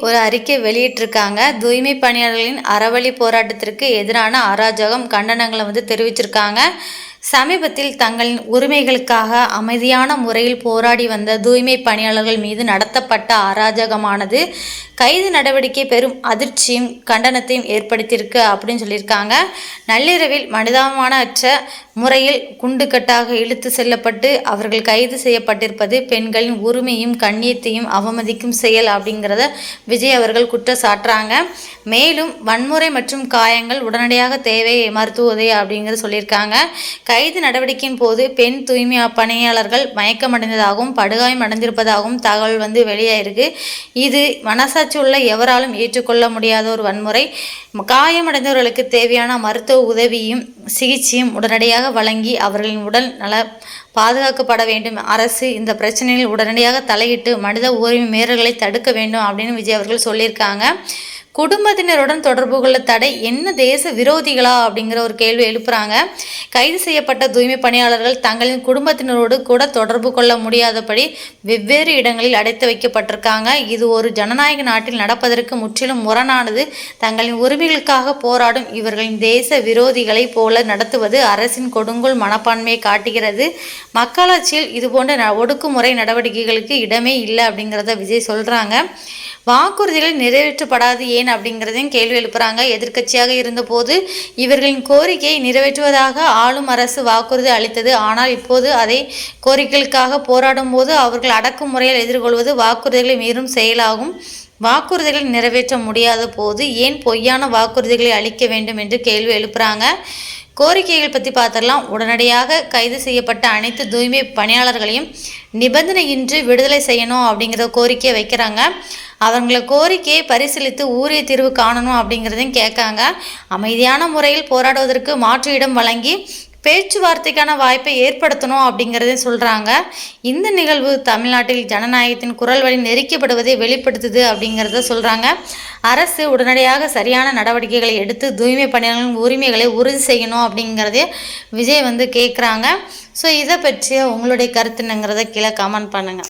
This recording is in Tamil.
ஒரு அறிக்கை வெளியிட்டிருக்காங்க. தூய்மை பணியாளர்களின் அறவழி போராட்டத்திற்கு எதிரான அராஜகம் கண்டனங்களை வந்து தெரிவிச்சிருக்காங்க. சமீபத்தில் தங்களின் உரிமைகளுக்காக அமைதியான முறையில் போராடி வந்த தூய்மை பணியாளர்கள் மீது நடத்தப்பட்ட அராஜகமானது கைது நடவடிக்கை பெரும் அதிர்ச்சியும் கண்டனத்தையும் ஏற்படுத்தியிருக்கு அப்படின்னு சொல்லியிருக்காங்க. நள்ளிரவில் மனிதாபமானற்ற முறையில் குண்டுக்கட்டாக இழுத்து செல்லப்பட்டு அவர்கள் கைது செய்யப்பட்டிருப்பது பெண்களின் உரிமையும் கண்ணியத்தையும் அவமதிக்கும் செயல் அப்படிங்கிறத விஜய் அவர்கள் குற்றம் சாட்டுறாங்க மேலும் வன்முறை மற்றும் காயங்கள் உடனடியாக தேவை மருத்துவ உதவி அப்படிங்கிறத சொல்லியிருக்காங்க. கைது நடவடிக்கையின் போது பெண் தூய்மை பணியாளர்கள் மயக்கமடைந்ததாகவும் படுகாயம் அடைந்திருப்பதாகவும் தகவல் வந்து வெளியாயிருக்கு. இது மனசாட்சி உள்ள எவராலும் ஏற்றுக்கொள்ள முடியாத ஒரு வன்முறை. காயமடைந்தவர்களுக்கு தேவையான மருத்துவ உதவியும் சிகிச்சையும் உடனடியாக வழங்கி அவர்களின் உடல் நல பாதுகாக்கப்பட வேண்டும். அரசு இந்த பிரச்சனையில் உடனடியாக தலையிட்டு மனித உரிமை மீறல்களை தடுக்க வேண்டும் அப்படின்னு விஜய் அவர்கள் சொல்லியிருக்காங்க. குடும்பத்தினருடன் தொடர்பு கொள்ள தடை. என்ன தேச விரோதிகளா? அப்படிங்கிற ஒரு கேள்வி எழுப்புறாங்க. கைது செய்யப்பட்ட தூய்மை பணியாளர்கள் தங்களின் குடும்பத்தினரோடு கூட தொடர்பு கொள்ள முடியாதபடி வெவ்வேறு இடங்களில் அடைத்து வைக்கப்பட்டிருக்காங்க. இது ஒரு ஜனநாயக நாட்டில் நடப்பதற்கு முற்றிலும் முரணானது. தங்களின் உரிமைகளுக்காக போராடும் இவர்களின் தேச விரோதிகளைப் போல நடத்துவது அரசின் கொடுங்கோல் மனப்பான்மையை காட்டுகிறது. மக்களாட்சியில் இதுபோன்ற ஒடுக்குமுறை நடவடிக்கைகளுக்கு இடமே இல்லை அப்படிங்கிறத விஜய் சொல்கிறாங்க வாக்குறுதிகள் நிறைவேற்றப்படாது. ஏன் அப்படிங்கிறதையும் கேள்வி எழுப்புறாங்க. எதிர்க்கட்சியாக இருந்தபோது இவர்களின் கோரிக்கையை நிறைவேற்றுவதாக ஆளும் அரசு வாக்குறுதி அளித்தது. ஆனால் இப்போது அதை கோரிக்கைகளுக்காக போராடும் போது அவர்கள் அடக்குமுறையில் எதிர்கொள்வது வாக்குறுதிகளை மீறும் செயலாகும். வாக்குறுதிகளை நிறைவேற்ற முடியாத போது ஏன் பொய்யான வாக்குறுதிகளை அளிக்க வேண்டும் என்று கேள்வி எழுப்புறாங்க. கோரிக்கைகள் பற்றி பார்த்துடலாம். உடனடியாக கைது செய்யப்பட்ட அனைத்து தூய்மை பணியாளர்களையும் நிபந்தனையின்றி விடுதலை செய்யணும் அப்படிங்கிற கோரிக்கையை வைக்கிறாங்க. அவங்கள கோரிக்கையை பரிசீலித்து ஊரிய தீர்வு காணணும் அப்படிங்கிறதையும் கேட்காங்க. அமைதியான முறையில் போராடுவதற்கு மாற்று இடம் வழங்கி பேச்சுவார்த்தைக்கான வாய்ப்பை ஏற்படுத்தணும் அப்படிங்கிறதையும் சொல்கிறாங்க இந்த நிகழ்வு தமிழ்நாட்டில் ஜனநாயகத்தின் குரல் வழி நெரிக்கப்படுவதை வெளிப்படுத்துது அப்படிங்கிறத சொல்கிறாங்க அரசு உடனடியாக சரியான நடவடிக்கைகளை எடுத்து தூய்மை பணியாளர்களின் உரிமைகளை உறுதி செய்யணும் அப்படிங்கிறதே விஜய் வந்து கேட்குறாங்க ஸோ இதை பற்றிய உங்களுடைய கருத்து என்னங்கிறத கீழே கமெண்ட் பண்ணுங்கள்